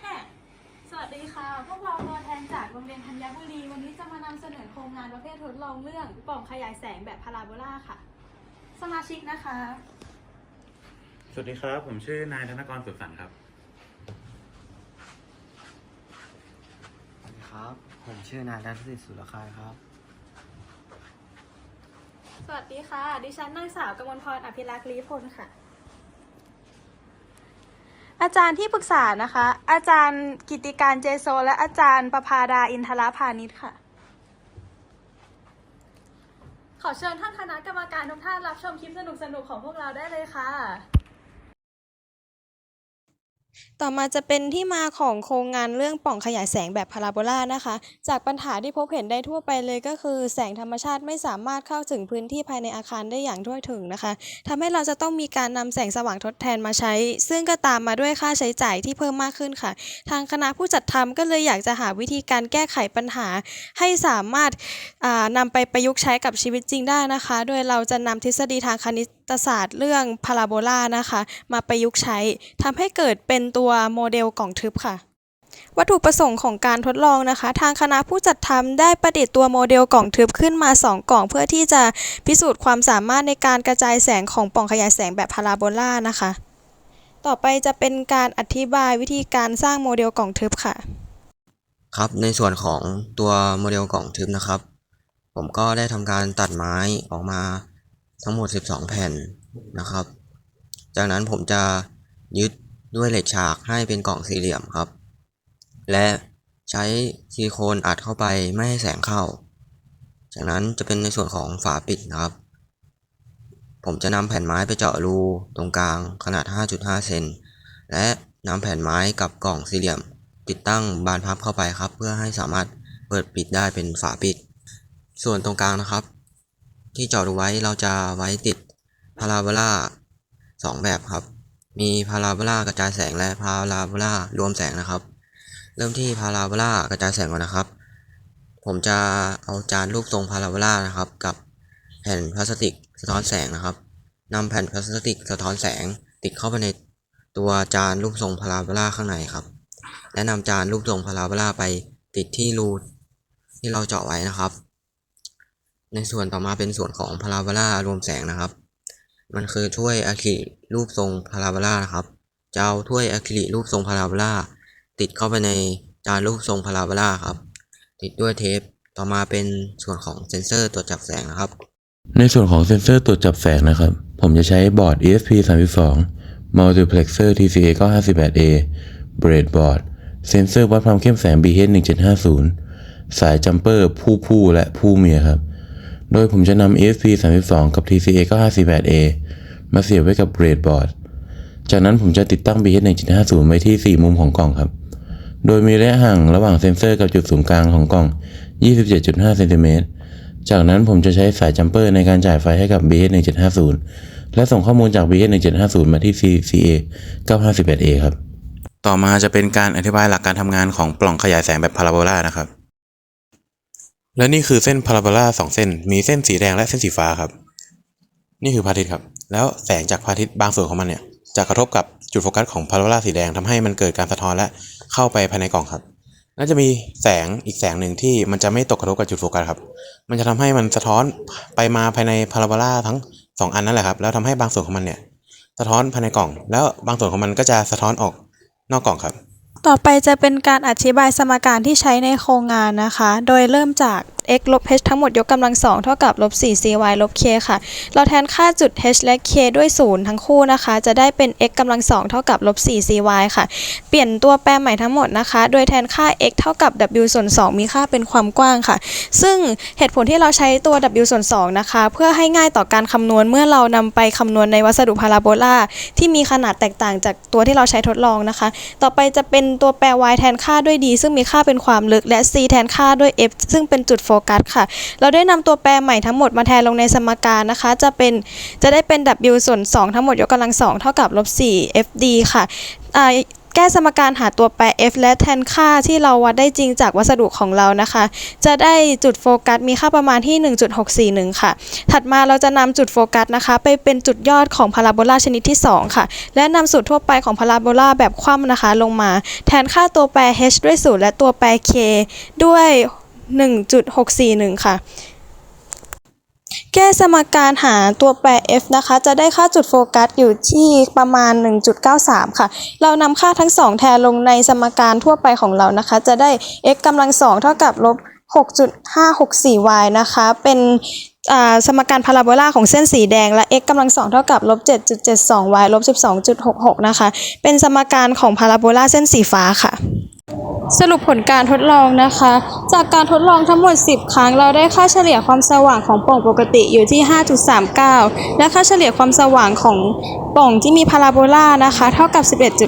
แฮ่สวัสดีค่ะ พวกเราตัวแทนจากโรงเรียนธัญบุรี วันนี้จะมานำเสนอโครงงานประเภททดลองเรื่องปล่องขยายแสงแบบพาราโบลาค่ะ สมาชิกนะคะ สวัสดีครับ ผมชื่อนายธนกรสุขสันต์ครับ สวัสดีครับ ผมชื่อนายรัตสิทธิ์สุรคายครับ สวัสดีค่ะ ดิฉันนางสาวกมลพรอภิรักษ์ลีพลค่ะ อาจารย์ที่ปรึกษานะคะ อาจารย์กิติการเจโซ และอาจารย์ประภาดาอินทรพาณิชค่ะ ขอเชิญท่านคณะกรรมการทุกท่านรับชมคลิปสนุกๆของพวกเราได้เลยค่ะ ต่อมาจะเป็นที่มาของโครงงานเรื่องปล่องขยายแสงแบบพาราโบลานะคะ จากปัญหาที่พบเห็นได้ทั่วไปเลยก็คือ แสงธรรมชาติไม่สามารถเข้าถึงพื้นที่ภายในอาคารได้อย่างทั่วถึงนะคะทำให้เราจะต้องมีการนำแสงสว่างทดแทนมาใช้ ซึ่งก็ตามมาด้วยค่าใช้จ่ายที่เพิ่มมากขึ้นค่ะ ทางคณะผู้จัดทำก็เลยอยากจะหาวิธีการแก้ไขปัญหา ให้สามารถอ่านำไปประยุกต์ใช้กับชีวิตจริงได้นะคะ โดยเราจะนำทฤษฎีทางคณิตศาสตร์เรื่องพาราโบลานะคะ มาประยุกต์ใช้ทำให้เกิดเป็นตัวโมเดลกล่องทึบค่ะ วัตถุประสงค์ของการทดลองนะคะ ทางคณะผู้จัดทำได้ประดิษฐ์ตัวโมเดลกล่องทึบขึ้นมา 2 กล่อง เพื่อที่จะพิสูจน์ความสามารถในการกระจายแสงของปล่องขยายแสงแบบพาราโบลานะคะ ต่อไปจะเป็นการอธิบายวิธีการสร้างโมเดลกล่องทึบค่ะ ครับในส่วนของตัวโมเดลกล่องทึบนะครับ ผมก็ได้ทำการตัดไม้ออกมา ทั้งหมด 12 แผ่นนะครับ จากนั้นผมจะยึดด้วยเหล็กฉากให้เป็นกล่องสี่เหลี่ยมครับ และใช้ซิลิโคนอัดเข้าไปไม่ให้แสงเข้า จากนั้นจะเป็นในส่วนของฝาปิดนะครับ ผมจะนำแผ่นไม้ไปเจาะรูตรงกลางขนาด 5.5 เซนและนำแผ่นไม้กับกล่องสี่เหลี่ยม ติดตั้งบานพับเข้าไปครับ เพื่อให้สามารถเปิดปิดได้เป็นฝาปิด ส่วนตรงกลางนะครับ ที่เจาะไว้เราจะไว้ติดพาราโบลาสองแบบครับ มีพาราโบลากระจายแสงและพาราโบลารวมแสงนะครับ เริ่มที่พาราโบลากระจายแสงก่อนนะครับ ผมจะเอาจานรูปทรงพาราโบลานะครับ กับแผ่นพลาสติกสะท้อนแสงนะครับนำแผ่นพลาสติกสะท้อนแสงติดเข้าไปในตัวจานรูปทรงพาราโบลาข้างในครับ และนำจานรูปทรงพาราโบลาไปติดที่รูที่เราเจาะไว้นะครับ ในส่วนต่อมาเป็นส่วนของพาราโบลารวมแสงนะครับ มันคือถ้วยอะคริลิกรูปทรงพาราโบลานะครับจะเอาถ้วยอะคริลิกรูปทรงพาราโบลาติดเข้าไปในจานรูปทรงพาราโบลาครับ ติดด้วยเทปต่อมาเป็นส่วนของเซ็นเซอร์ตรวจจับแสงนะครับ ในส่วนของเซ็นเซอร์ตรวจจับแสงนะครับ ผมจะใช้บอร์ด ESP 32 Multiplexer TCA 958A Breadboard เซ็นเซอร์วัดความเข้มแสง BH 1750 สายจัมเปอร์ผู้ผู้และผู้เมียครับ โดยผมจะนำ ESP 32กับ TCA 958A มาเสียบไว้กับ Breadboard จากนั้นผมจะติดตั้ง BH 1750ไว้ที่ 4 มุมของกล่องครับ โดยมีระยะห่างระหว่างเซ็นเซอร์กับจุดศูนย์กลางของกล่อง 27.5เซนติเมตร จากนั้นผมจะใช้สายจัมเปอร์ในการจ่ายไฟให้กับ BH 1750 และส่งข้อมูลจาก BH 1750 มาที่ CCA 958A ครับ ต่อมาจะเป็นการอธิบายหลักการทำงานของปล่องขยายแสงแบบพาราโบลานะครับ และนี่คือเส้นพาราโบลาสองเส้น มีเส้นสีแดงและเส้นสีฟ้าครับ นี่คือพระอาทิตย์ครับ แล้วแสงจากพระอาทิตย์บางส่วนของมันเนี่ยจะกระทบกับจุดโฟกัสของพาราโบลาสีแดงทำให้มันเกิดการสะท้อนและเข้าไปภายในกล่องครับแล้วจะมีแสงอีกแสงหนึ่งที่มันจะไม่ตกกระทบกับจุดโฟกัสครับ มันจะทำให้มันสะท้อนไปมาภายในพาราโบลาทั้งสองอันนั่นแหละครับ แล้วทำให้บางส่วนของมันเนี่ย สะท้อนภายในกล่อง แล้วบางส่วนของมันก็จะสะท้อนออกนอกกล่องครับ ต่อไปจะเป็นการอธิบายสมการที่ใช้ในโครงงานนะคะ โดยเริ่มจาก x ลบ h ทั้งหมดยกกำลังสองเท่ากับลบ4 cy ลบ k ค่ะ เราแทนค่าจุด h และ k ด้วย 0 ทั้งคู่นะคะ จะได้เป็น x กำลังสองเท่ากับลบ4 cy ค่ะ เปลี่ยนตัวแปรใหม่ทั้งหมดนะคะ โดยแทนค่า x เท่ากับ w ส่วน 2 มีค่าเป็นความกว้างค่ะ ซึ่งเหตุผลที่เราใช้ตัว w ส่วน 2 นะคะ เพื่อให้ง่ายต่อการคำนวณเมื่อเรานำไปคำนวณในวัสดุพาราโบลาที่มีขนาดแตกต่างจากตัวที่เราใช้ทดลองนะคะ ต่อไปจะเป็นตัวแปร y แทนค่าด้วย d ซึ่งมีค่าเป็นความลึกและ c แทนค่าด้วย f ซึ่งเป็นจุดโฟกัสค่ะ เราได้นำตัวแปรใหม่ทั้งหมดมาแทนลงในสมการนะคะ จะเป็นจะได้เป็น w ส่วน 2 ทั้งหมดยกกำลังสองเท่ากับลบ4 fd ค่ะอ่าแก้สมการหาตัวแปร f และแทนค่าที่เราวัดได้จริงจากวัสดุของเรานะคะ จะได้จุดโฟกัสมีค่าประมาณที่ 1.641 ค่ะ ถัดมาเราจะนำจุดโฟกัสนะคะ ไปเป็นจุดยอดของพาราโบลาชนิดที่ 2 ค่ะ และนำสูตรทั่วไปของพาราโบลาแบบคว่ำนะคะ ลงมา แทนค่าตัวแปร h ด้วย 0 และตัวแปร k ด้วย 1.641 ค่ะ แก้สมการหาตัวแปร f นะคะ จะได้ค่าจุดโฟกัสอยู่ที่ประมาณ 1.93 ค่ะ เรานำค่าทั้งสองแทนลงในสมการทั่วไปของเรานะคะ จะได้ x กำลังสองเท่ากับลบ 6.564y นะคะ เป็นสมการพาราโบลาของเส้นสีแดงและ x กำลังสองเท่ากับลบ 7.72y ลบ12.66 นะคะ เป็นสมการของพาราโบลาเส้นสีฟ้าค่ะสรุปผลการทดลองนะคะ จากการทดลองทั้งหมด 10 ครั้ง เราได้ค่าเฉลี่ยความสว่างของปล่องปกติอยู่ที่ 5.39 และค่าเฉลี่ยความสว่างของปล่องที่มีพาราโบลานะคะ เท่ากับ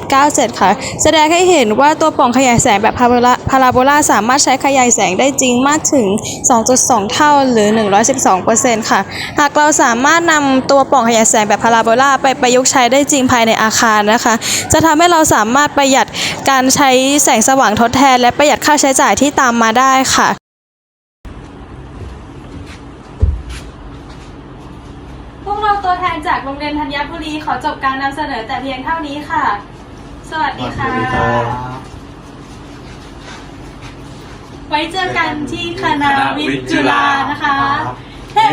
11.97 ค่ะ แสดงให้เห็นว่าตัวปล่องขยายแสงแบบพาราโบลาพาราโบลาสามารถใช้ขยายแสงได้จริงมากถึง 2.2 เท่าหรือ 112%ค่ะ หากเราสามารถนำตัวปล่องขยายแสงแบบพาราโบลาไปประยุกต์ใช้ได้จริงภายในอาคารนะคะ จะทำให้เราสามารถประหยัดการใช้แสงสว่างทดแทน และประหยัดค่าใช้จ่ายที่ตามมาได้ค่ะพวกเราตัวแทนจากโรงเรียนธัญบุรีขอจบการนำเสนอแต่เพียงเท่านี้ค่ะ สวัสดีค่ะ ไว้เจอกันที่คณะวิทย์จุฬานะคะ เฮ้